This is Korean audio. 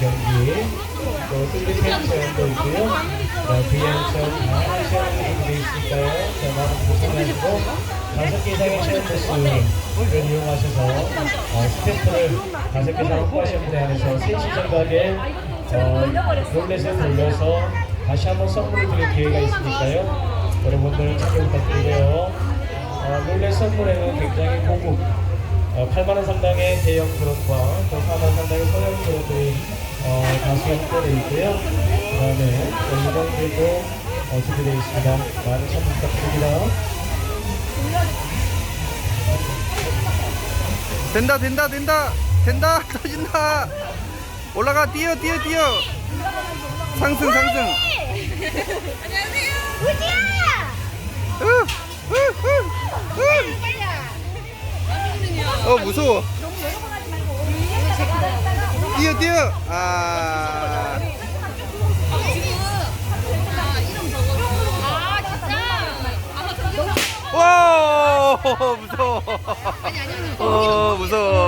경기, 또 슬리펜 체험도 있고요. 자, VR 체험, 다양한 체험이 준비되어 있으니까요. 자, 많은 고생하시고, 다섯 개 이상의 체험 부스를 이용하셔서 어, 스탬프를 다섯 개 이상 확보하시면 대안에서 3시 정각에 어, 롤렛을 돌려서 다시 한번 선물을 드릴 기회가 있으니까요. 여러분들 참여 부탁드리고요. 어, 롤렛 선물에는 굉장히 고급 어, 8만원 상당의 대형 드론과 또 4만원 상당의 어, 확보되어 있고요. 그 다음에 인원들도 어, 준비되어 있습니다. 많은 참여 부탁드립니다. 된다 된다 된다 된다 터진다 올라가 뛰어 뛰어 뛰어 상승 상승 안녕하세요. 우지야. 으, 으, 으, 으. 어 무서워 뛰어 뛰어. 아. 아와 무서워. 어 무서워